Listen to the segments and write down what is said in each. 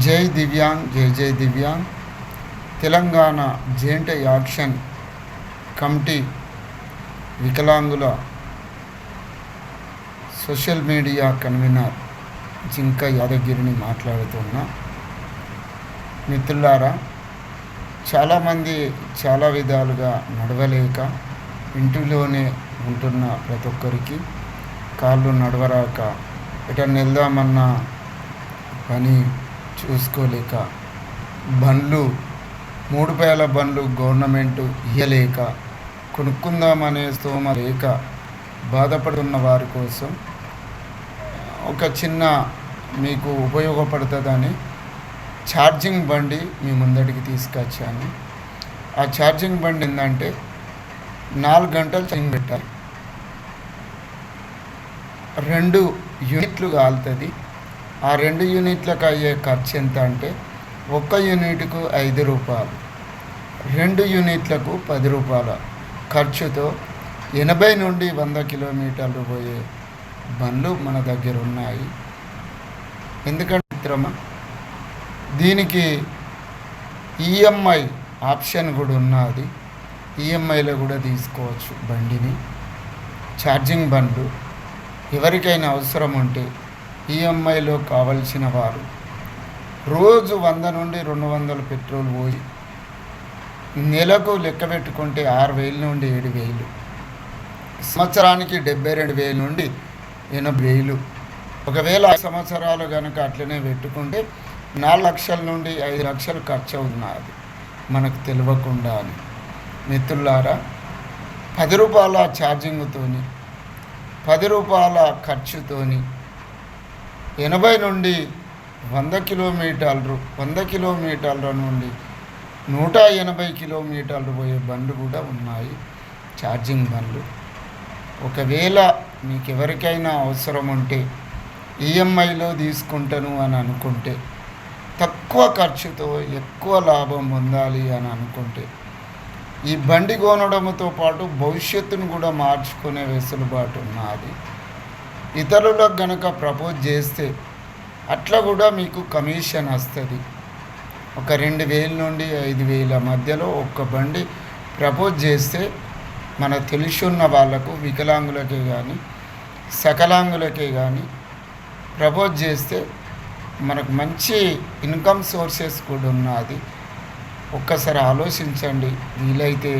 జై దివ్యాంగ్ జై జై దివ్యాంగ్. తెలంగాణ జేంట యాక్షన్ కమిటీ వికలాంగుల సోషల్ మీడియా కన్వీనర్ జింక యాదగిరిని మాట్లాడుతున్నా. మిత్రులారా చాలామంది చాలా విధాలుగా నడవలేక ఇంటిలోనే ఉంటున్న ప్రతి ఒక్కరికి కాళ్ళు నడవరాక ఎటన్నా వెళ్దామన్నా పని చూసుకోలేక బండ్లు మూడు పేల బండ్లు గవర్నమెంట్ ఇయ్యలేక కొనుక్కుందామనే స్తోమ లేక బాధపడుతున్న వారి కోసం ఒక చిన్న మీకు ఉపయోగపడుతుందని ఛార్జింగ్ బండి మీ ముందడికి తీసుకొచ్చాను. ఆ ఛార్జింగ్ బండి ఏంటంటే నాలుగు గంటలు ఛార్జింగ్ పెట్టాలి. రెండు యూనిట్లు కాలుతుంది. ఆ రెండు యూనిట్లకు అయ్యే ఖర్చు ఎంత అంటే ఒక్క యూనిట్కు ఐదు రూపాయలు రెండు యూనిట్లకు పది రూపాయల ఖర్చుతో ఎనభై నుండి వంద కిలోమీటర్లు పోయే బండ్లు మన దగ్గర ఉన్నాయి. ఎందుకంటే మిత్రమా దీనికి ఈఎంఐ ఆప్షన్ కూడా ఉన్నది. ఈఎంఐలో కూడా తీసుకోవచ్చు బండిని. ఛార్జింగ్ బండ్లు ఎవరికైనా అవసరం ఉంటే ఈఎంఐలో కావలసిన వారు. రోజు వంద నుండి రెండు వందల పెట్రోల్ పోయి నెలకు లెక్క పెట్టుకుంటే ఆరు వేల నుండి ఏడు వేలు. సంవత్సరానికి డెబ్బై రెండు వేల నుండి ఎనభై వేలు. ఒకవేళ ఐదు సంవత్సరాలు కనుక అట్లనే పెట్టుకుంటే నాలుగు లక్షల నుండి ఐదు లక్షలు ఖర్చు అవుతున్నది. మనకు తెలియకుండా అని. మిత్రులారా పది రూపాయల ఛార్జింగ్తోని పది రూపాయల ఖర్చుతోని ఎనభై నుండి వంద కిలోమీటర్లు వంద కిలోమీటర్ల నుండి నూట ఎనభై కిలోమీటర్లు పోయే బండ్లు కూడా ఉన్నాయి ఛార్జింగ్ బండ్లు. ఒకవేళ మీకు ఎవరికైనా అవసరం ఉంటే ఈఎంఐలో తీసుకుంటాను అని అనుకుంటే తక్కువ ఖర్చుతో ఎక్కువ లాభం పొందాలి అని అనుకుంటే ఈ బండి కొనడంతో పాటు భవిష్యత్తును కూడా మార్చుకునే వెసులుబాటు ఉన్నది ఇతరులకు గనక ప్రపోజ్ చేస్తే అట్లా కూడా మీకు కమిషన్ వస్తుంది. ఒక రెండు వేల నుండి ఐదు వేల మధ్యలో ఒక్క బండి ప్రపోజ్ చేస్తే మన తెలిసి ఉన్న వాళ్ళకు వికలాంగులకే కానీ సకలాంగులకే కానీ ప్రపోజ్ చేస్తే మనకు మంచి ఇన్కమ్ సోర్సెస్ కూడా ఉన్నది. ఒక్కసారి ఆలోచించండి. వీలైతే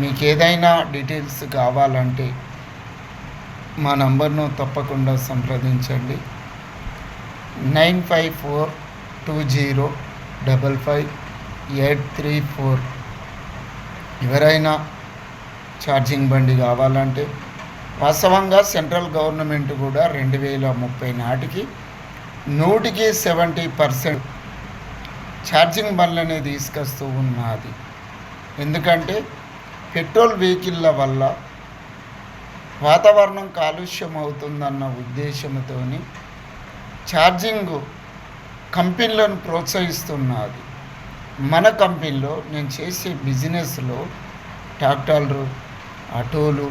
మీకు ఏదైనా డీటెయిల్స్ కావాలంటే మా నంబర్ను తప్పకుండా సంప్రదించండి. Nine five four two zero double five eight three four. ఎవరైనా ఛార్జింగ్ బండి కావాలంటే వాస్తవంగా సెంట్రల్ గవర్నమెంట్ కూడా రెండు వేల ముప్పై నాటికి నూటికి సెవెంటీ పర్సెంట్ ఛార్జింగ్ బండ్లనే తీసుకొస్తూ ఉన్నది. ఎందుకంటే పెట్రోల్ వెహికల్ల వల్ల వాతావరణం కాలుష్యం అవుతుందన్న ఉద్దేశంతో ఛార్జింగ్ కంపెనీలను ప్రోత్సహిస్తున్నది. మన కంపెనీలో నేను చేసే బిజినెస్లో ట్రాక్టర్లు ఆటోలు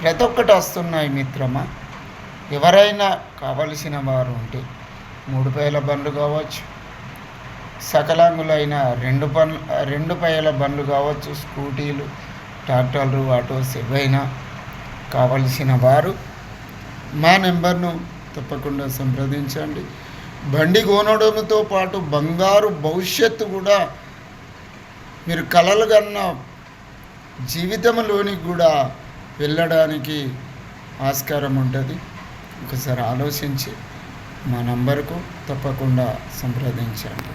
ప్రతి ఒక్కటి వస్తున్నాయి మిత్రమా? ఎవరైనా కావలసిన వారు ఉంటే మూడు పైల బండ్లు కావచ్చు సకలాంగులైన రెండు పన్ రెండు పైల బండ్లు కావచ్చు స్కూటీలు ట్రాక్టర్లు ఆటోస్ ఏవైనా కావలసిన వారు మా నెంబర్ను తప్పకుండా సంప్రదించండి. బండి కొనడంతో పాటు బంగారు భవిష్యత్తు కూడా మీరు కలలు కన్న జీవితంలోనికి కూడా వెళ్ళడానికి ఆస్కారం ఉంటుంది. ఒకసారి ఆలోచించి మా నంబర్కు తప్పకుండా సంప్రదించండి.